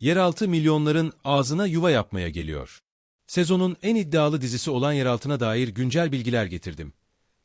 Yeraltı milyonların ağzına yuva yapmaya geliyor. Sezonun en iddialı dizisi olan Yeraltı'na dair güncel bilgiler getirdim.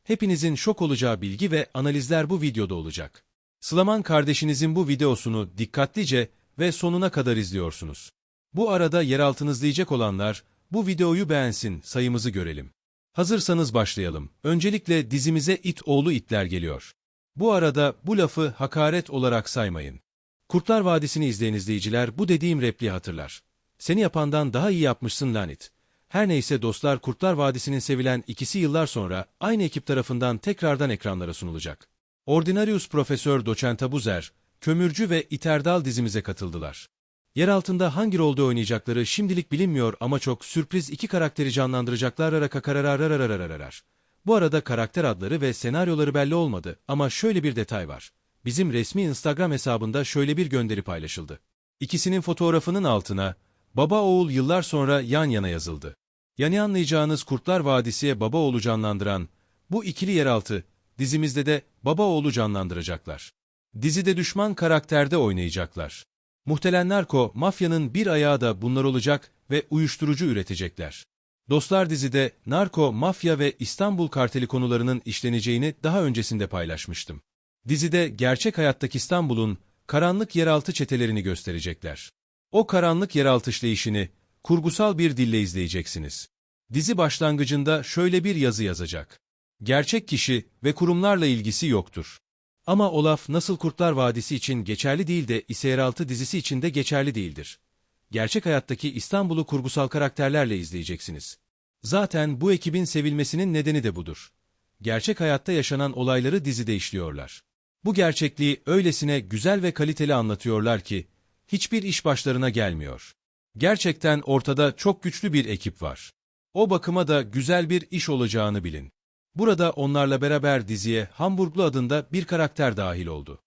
Hepinizin şok olacağı bilgi ve analizler bu videoda olacak. Slaman kardeşinizin bu videosunu dikkatlice ve sonuna kadar izliyorsunuz. Bu arada yeraltını izleyecek olanlar bu videoyu beğensin, sayımızı görelim. Hazırsanız başlayalım. Öncelikle dizimize it oğlu itler geliyor. Bu arada bu lafı hakaret olarak saymayın. Kurtlar Vadisi'ni izleyen izleyiciler bu dediğim repliği hatırlar. Seni yapandan daha iyi yapmışsın lanet. Her neyse dostlar Kurtlar Vadisi'nin sevilen ikisi yıllar sonra aynı ekip tarafından tekrardan ekranlara sunulacak. Ordinarius Profesör Doçent Abuzer, Kömürcü ve İterdal dizimize katıldılar. Yer altında hangi rolde oynayacakları şimdilik bilinmiyor ama çok sürpriz iki karakteri canlandıracaklar arakakarararararararar. Bu arada karakter adları ve senaryoları belli olmadı ama şöyle bir detay var. Bizim resmi Instagram hesabında şöyle bir gönderi paylaşıldı. İkisinin fotoğrafının altına baba oğul yıllar sonra yan yana yazıldı. Yani anlayacağınız Kurtlar Vadisi'ye baba oğlu canlandıran bu ikili yeraltı dizimizde de baba oğlu canlandıracaklar. Dizide düşman karakterde oynayacaklar. Muhtelen narko, mafyanın bir ayağı da bunlar olacak ve uyuşturucu üretecekler. Dostlar dizide narko, mafya ve İstanbul karteli konularının işleneceğini daha öncesinde paylaşmıştım. Dizide gerçek hayattaki İstanbul'un karanlık yeraltı çetelerini gösterecekler. O karanlık yeraltı işleyişini kurgusal bir dille izleyeceksiniz. Dizi başlangıcında şöyle bir yazı yazacak. Gerçek kişi ve kurumlarla ilgisi yoktur. Ama o laf nasıl Kurtlar Vadisi için geçerli değil de ise Yeraltı dizisi için de geçerli değildir. Gerçek hayattaki İstanbul'u kurgusal karakterlerle izleyeceksiniz. Zaten bu ekibin sevilmesinin nedeni de budur. Gerçek hayatta yaşanan olayları dizide işliyorlar. Bu gerçekliği öylesine güzel ve kaliteli anlatıyorlar ki, hiçbir iş başlarına gelmiyor. Gerçekten ortada çok güçlü bir ekip var. O bakıma da güzel bir iş olacağını bilin. Burada onlarla beraber diziye Hamburglu adında bir karakter dahil oldu.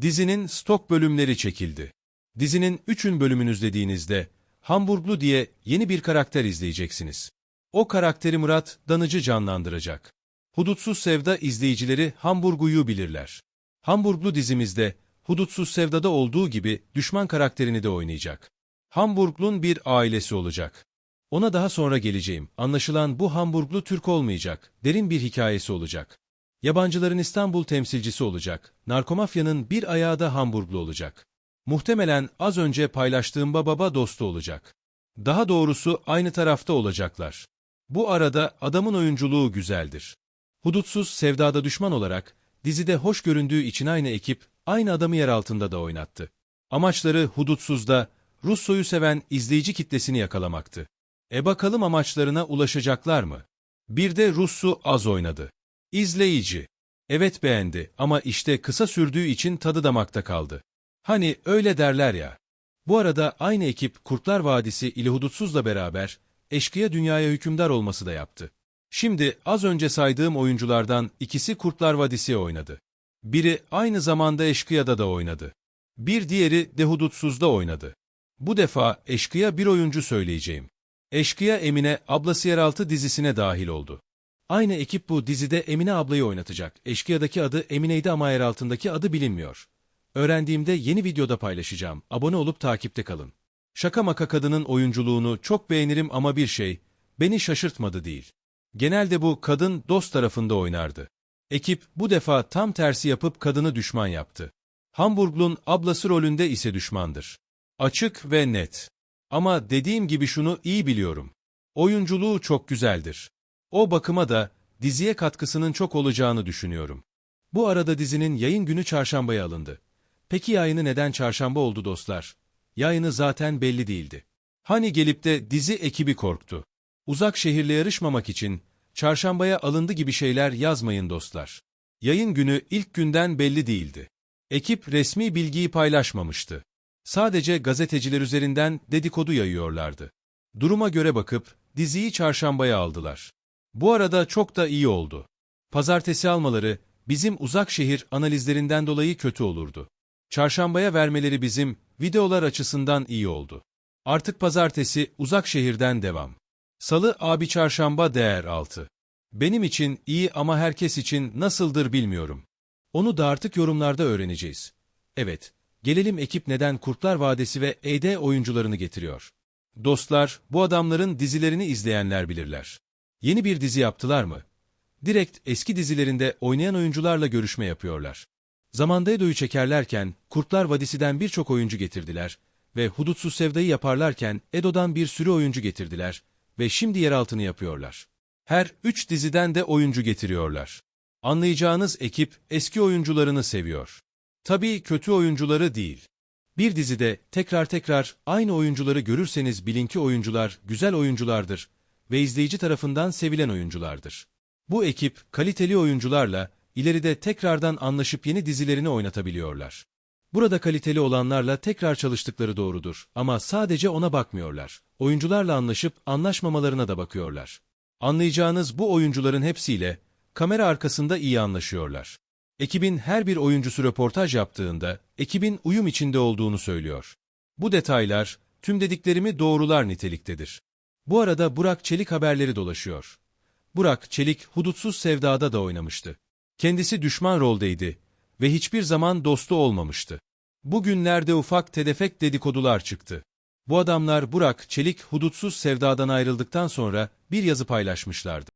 Dizinin stok bölümleri çekildi. Dizinin üçün bölümünü izlediğinizde Hamburglu diye yeni bir karakter izleyeceksiniz. O karakteri Murat Danıcı canlandıracak. Hudutsuz Sevda izleyicileri Hamburgu'yu bilirler. Hamburglu dizimizde Hudutsuz Sevda'da olduğu gibi düşman karakterini de oynayacak. Hamburglu'nun bir ailesi olacak. Ona daha sonra geleceğim. Anlaşılan bu Hamburglu Türk olmayacak. Derin bir hikayesi olacak. Yabancıların İstanbul temsilcisi olacak. Narkomafyanın bir ayağı da Hamburglu olacak. Muhtemelen az önce paylaştığım baba dostu olacak. Daha doğrusu aynı tarafta olacaklar. Bu arada adamın oyunculuğu güzeldir. Hudutsuz sevdada düşman olarak dizide hoş göründüğü için aynı ekip aynı adamı yer altında da oynattı. Amaçları Hudutsuz'da Russo'yu seven izleyici kitlesini yakalamaktı. E bakalım amaçlarına ulaşacaklar mı? Bir de Russu az oynadı. İzleyici. Evet beğendi ama işte kısa sürdüğü için tadı damakta kaldı. Hani öyle derler ya. Bu arada aynı ekip Kurtlar Vadisi ile Hudutsuz'la beraber eşkıya dünyaya hükümdar olması da yaptı. Şimdi az önce saydığım oyunculardan ikisi Kurtlar Vadisi'ye oynadı. Biri aynı zamanda Eşkıya'da da oynadı. Bir diğeri de Hudutsuz'da oynadı. Bu defa Eşkıya bir oyuncu söyleyeceğim. Eşkıya Emine ablası yeraltı dizisine dahil oldu. Aynı ekip bu dizide Emine ablayı oynatacak. Eşkıya'daki adı Emine'ydi ama yeraltındaki adı bilinmiyor. Öğrendiğimde yeni videoda paylaşacağım. Abone olup takipte kalın. Şaka maka kadının oyunculuğunu çok beğenirim ama bir şey, beni şaşırtmadı değil. Genelde bu kadın dost tarafında oynardı. Ekip bu defa tam tersi yapıp kadını düşman yaptı. Hamburglun ablası rolünde ise düşmandır. Açık ve net. Ama dediğim gibi şunu iyi biliyorum. Oyunculuğu çok güzeldir. O bakıma da diziye katkısının çok olacağını düşünüyorum. Bu arada dizinin yayın günü çarşambaya alındı. Peki yayını neden çarşamba oldu dostlar? Yayını zaten belli değildi. Hani gelip de dizi ekibi korktu. Uzak şehirle yarışmamak için çarşambaya alındı gibi şeyler yazmayın dostlar. Yayın günü ilk günden belli değildi. Ekip resmi bilgiyi paylaşmamıştı. Sadece gazeteciler üzerinden dedikodu yayıyorlardı. Duruma göre bakıp diziyi çarşambaya aldılar. Bu arada çok da iyi oldu. Pazartesi almaları bizim uzak şehir analizlerinden dolayı kötü olurdu. Çarşambaya vermeleri bizim videolar açısından iyi oldu. Artık pazartesi uzak şehirden devam. Salı abi çarşamba değer altı. Benim için iyi ama herkes için nasıldır bilmiyorum. Onu da artık yorumlarda öğreneceğiz. Evet, Gelelim ekip neden Kurtlar Vadisi ve ED oyuncularını getiriyor. Dostlar, bu adamların dizilerini izleyenler bilirler. Yeni bir dizi yaptılar mı? Direkt eski dizilerinde oynayan oyuncularla görüşme yapıyorlar. Zamanda Edo'yu çekerlerken Kurtlar Vadisi'den birçok oyuncu getirdiler ve Hudutsuz Sevda'yı yaparlarken Edo'dan bir sürü oyuncu getirdiler ve şimdi yeraltını yapıyorlar. Her üç diziden de oyuncu getiriyorlar. Anlayacağınız ekip eski oyuncularını seviyor. Tabii kötü oyuncuları değil. Bir dizide tekrar tekrar aynı oyuncuları görürseniz bilin ki oyuncular güzel oyunculardır ve izleyici tarafından sevilen oyunculardır. Bu ekip kaliteli oyuncularla ileride tekrardan anlaşıp yeni dizilerini oynatabiliyorlar. Burada kaliteli olanlarla tekrar çalıştıkları doğrudur ama sadece ona bakmıyorlar. Oyuncularla anlaşıp anlaşmamalarına da bakıyorlar. Anlayacağınız bu oyuncuların hepsiyle kamera arkasında iyi anlaşıyorlar. Ekibin her bir oyuncusu röportaj yaptığında ekibin uyum içinde olduğunu söylüyor. Bu detaylar tüm dediklerimi doğrular niteliktedir. Bu arada Burak Çelik haberleri dolaşıyor. Burak Çelik Hudutsuz Sevda'da da oynamıştı. Kendisi düşman roldeydi ve hiçbir zaman dostu olmamıştı. Bugünlerde ufak tedefek dedikodular çıktı. Bu adamlar Burak Çelik Hudutsuz Sevda'dan ayrıldıktan sonra bir yazı paylaşmışlardı.